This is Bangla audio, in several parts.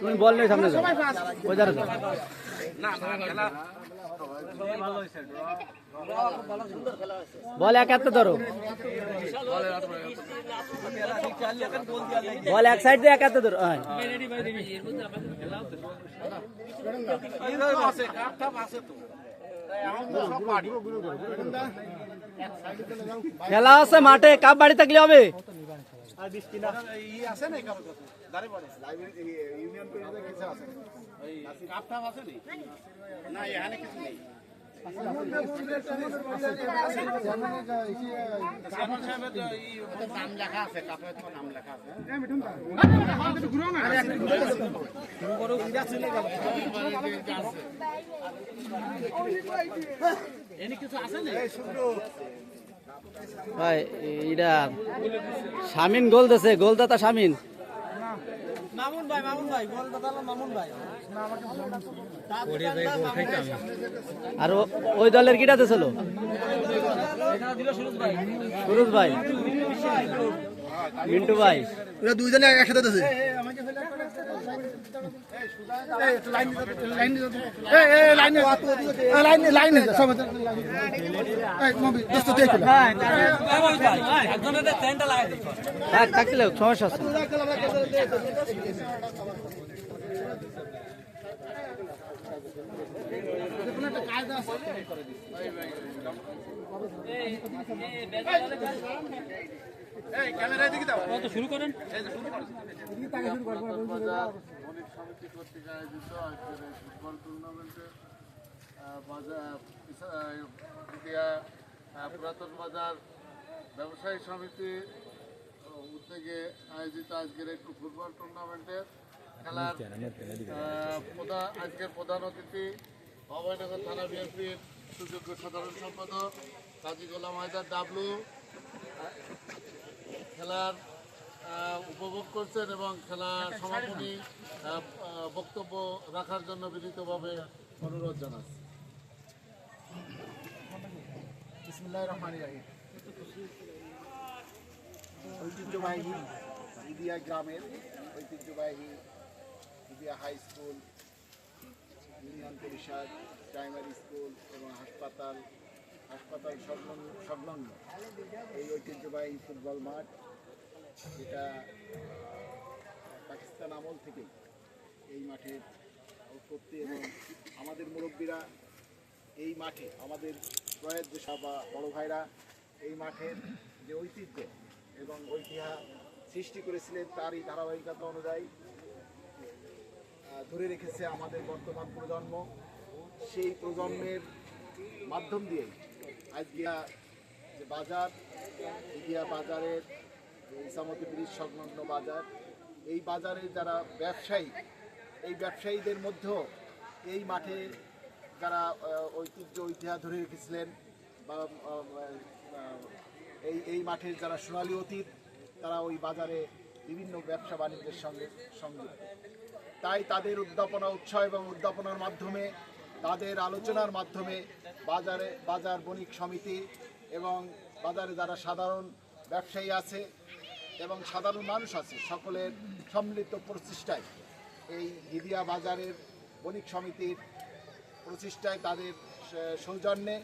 তুমি বল নেই সামনে বল এক হাতে ধরো। বল, এক সাইড দিয়ে এক হাতে ধরো হ্যাঁ। খেলা আছে মাঠে, কাপ বাড়ি থাকলে হবে। ভাই শামিন গোল দিছে গোলদাতা শামিন। মামুন ভাই মামুন ভাই বল দাদা মামুন ভাই। আর ওই দলের কিটাতে ছিল? সুরজ ভাই। মিন্টু ভাই। ওরা দুইজনে একসাথে থাকলে সমস্যা আছে। বাজার বণিক সমিতি কর্তৃক আয়োজিত ফুটবল পুরাতন বাজার ব্যবসায়ী সমিতি উদ্যোগে আয়োজিত আজকের একটু ফুটবল টুর্নামেন্টের খেলার প্রধান আজকের প্রধান অতিথি, অভয়নগর থানা বিএনপির সুযোগ্য সাধারণ সম্পাদক কাজী গোলাম হায়দার ডাবলু খেলার উপভোগ করছেন এবং খেলা সমাপনী বক্তব্য রাখার জন্য বিনীতভাবে অনুরোধ জানাচ্ছি। বিসমুল্লাহির রহমানির রহিম। ঐতিহ্যবাহী ইদিয়া গ্রামের ঐতিহ্যবাহী ইদিয়া হাই স্কুল ইউনিয়ন পরিষদ প্রাইমারি স্কুল এবং হাসপাতাল হাসপাতাল সংলগ্ন সংলগ্ন। এই ঐতিহ্যবাহী ফুটবল মাঠ যেটা পাকিস্তান আমল থেকেই এই মাঠের উৎপত্তি এবং আমাদের মুরব্বীরা এই মাঠে, আমাদের প্রয়াত যে সব বা বড় ভাইরা এই মাঠের যে ঐতিহ্য এবং ঐতিহ্য সৃষ্টি করেছিলেন তারই ধারাবাহিকতা অনুযায়ী ধরে রেখেছে আমাদের বর্তমান প্রজন্ম। সেই প্রজন্মের মাধ্যম দিয়ে আজকে যে বাজার ইডিয়া বাজারের ইসামতি ব্রিজ সংলগ্ন বাজার, এই বাজারে যারা ব্যবসায়ী, এই ব্যবসায়ীদের মধ্যেও এই মাঠে যারা ঐতিহ্য, ইতিহাস ধরে রেখেছিলেন বা এই এই মাঠের যারা সোনালী অতীত, তারা ওই বাজারে বিভিন্ন ব্যবসা বাণিজ্যের সঙ্গে সংযুক্ত। তাই তাদের উদ্যাপনা, উৎসাহ এবং উদ্যাপনার মাধ্যমে, তাদের আলোচনার মাধ্যমে বাজারে, বাজার বণিক সমিতি এবং বাজারে যারা সাধারণ ব্যবসায়ী আছে এবং সাধারণ মানুষ আছে, সকলের সম্মিলিত প্রচেষ্টায় এই হিদিয়া বাজারের বণিক সমিতির প্রচেষ্টায় তাদের সৌজন্যে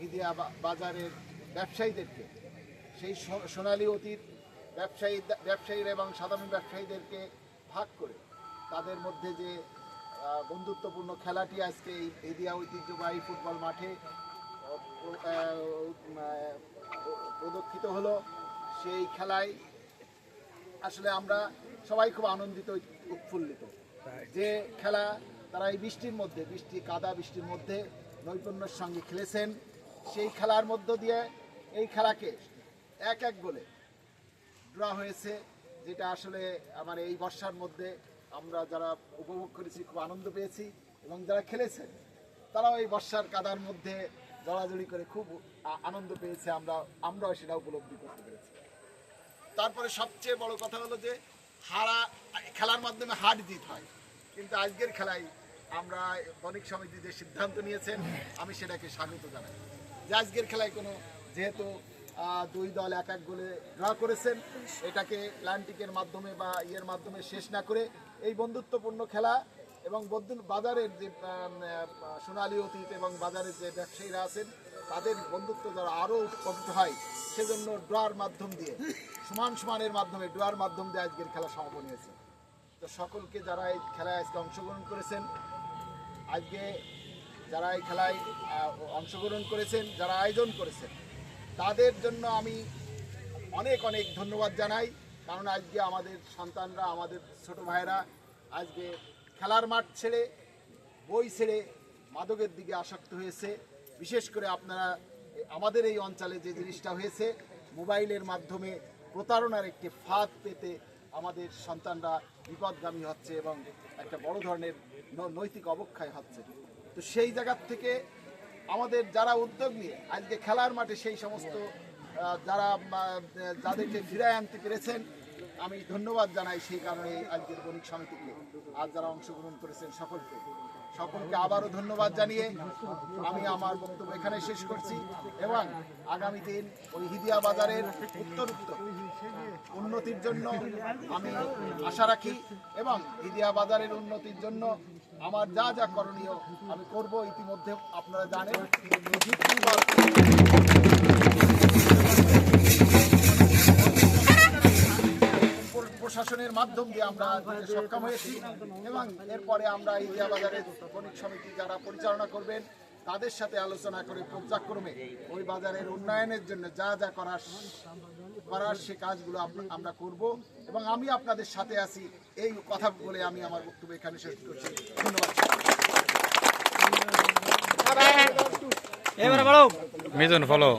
হিদিয়া বাজারের ব্যবসায়ীদেরকে, সেই সোনালী অতীত ব্যবসায়ী, ব্যবসায়ীরা এবং সাধারণ ব্যবসায়ীদেরকে ভাগ করে তাদের মধ্যে যে বন্ধুত্বপূর্ণ খেলাটি আজকে এই এরিয়া ঐতিহ্যবাহী ফুটবল মাঠে প্রদক্ষিত হলো সেই খেলায় আসলে আমরা সবাই খুব আনন্দিত উৎফুল্লিত। যে খেলা তারা এই বৃষ্টির মধ্যে বৃষ্টি কাদা বৃষ্টির মধ্যে নৈপুণ্যের সঙ্গে খেলেছেন সেই খেলার মধ্য দিয়ে এই খেলাকে এক এক গোলে ড্র হয়েছে যেটা আসলে আমার এই বর্ষার মধ্যে আমরা যারা উপভোগ করেছি, খুব আনন্দ পেয়েছি এবং যারা খেলেছেন, তারাও এই বর্ষার কাদার মধ্যে জড়াজড়ি করে খুব আনন্দ পেয়েছে। আমরা, আমরাও সেটা উপলব্ধি করতে পেরেছি। তারপরে সবচেয়ে বড় কথা হলো যে, হারা, খেলার মাধ্যমে হার জিত হয়। কিন্তু আজকের খেলায় আমরা বণিক সমিতি যে সিদ্ধান্ত নিয়েছেন। আমি সেটাকে স্বাগত জানাই। যে আজকের খেলায় কোনো, যেহেতু দুই দল এক এক গোলে ড্র করেছেন। এটাকে প্ল্যান্টিকের মাধ্যমে বা ইয়ের মাধ্যমে শেষ না করে এই বন্ধুত্বপূর্ণ খেলা এবং বদ্ধ- বাজারের যে সোনালী অতীত এবং বাজারের যে ব্যবসায়ীরা আছেন, তাদের বন্ধুত্ব যারা আরও উৎপন্ন হয়, সেজন্য ড্রয়ার মাধ্যম দিয়ে, সমান সমানের মাধ্যমে ড্রয়ার মাধ্যম দিয়ে আজকের খেলা সমাপন হয়েছে। তো সকলকে যারা এই খেলায় আজকে অংশগ্রহণ করেছেন, আজকে যারা এই খেলায় অংশগ্রহণ করেছেন, যারা আয়োজন করেছেন তাদের জন্য আমি অনেক অনেক ধন্যবাদ জানাই। কারণ আজকে আমাদের সন্তানরা, আমাদের ছোট ভাইরা আজকে খেলার মাঠ ছেড়ে, বই ছেড়ে মাদকের দিকে আসক্ত হয়েছে। বিশেষ করে আপনারা আমাদের এই অঞ্চলে যে জিনিসটা হয়েছে, মোবাইলের মাধ্যমে প্রতারণার একটি ফাঁদ পেতে আমাদের সন্তানরা বিপদগামী হচ্ছে এবং একটা বড় ধরনের নৈতিক অবক্ষয় হচ্ছে। তো সেই জায়গার থেকে আমাদের যারা উদ্যোগ নিয়ে আজকে খেলার মাঠে সেই সমস্ত যারা যাদেরকে ফিরায় আনতে পেরেছেন, আমি ধন্যবাদ জানাই সেই কারণে আজকের বণিক সমিতিকে। আজ যারা অংশগ্রহণ করেছেন সকলকে সকলকে আবারও ধন্যবাদ জানিয়ে আমি আমার বক্তব্য এখানে শেষ করছি এবং আগামী দিন ওই হিদিয়া বাজারের উত্তর উত্তর উন্নতির জন্য আমি আশা রাখি এবং হিদিয়া বাজারের উন্নতির জন্য আমার যা যা করণীয় আমি করব ইতিমধ্যে, আপনারা জানেন। প্রশাসনের মাধ্যম দিয়ে আমরা সক্ষম হয়েছি এবং এরপরে আমরা ইন্ডিয়া বাজারের বণিক সমিতি যারা পরিচালনা করবেন, তাদের সাথে আলোচনা করে পর্যায়ক্রমে ওই বাজারের উন্নয়নের জন্য যা যা করার করার সে কাজগুলো আমরা করব এবং আমি আপনাদের সাথে আছি। এই কথা বলে আমি আমার বক্তব্য এখানে শেষ করছি। ধন্যবাদ। এবারে বলো। মিজুন ফলো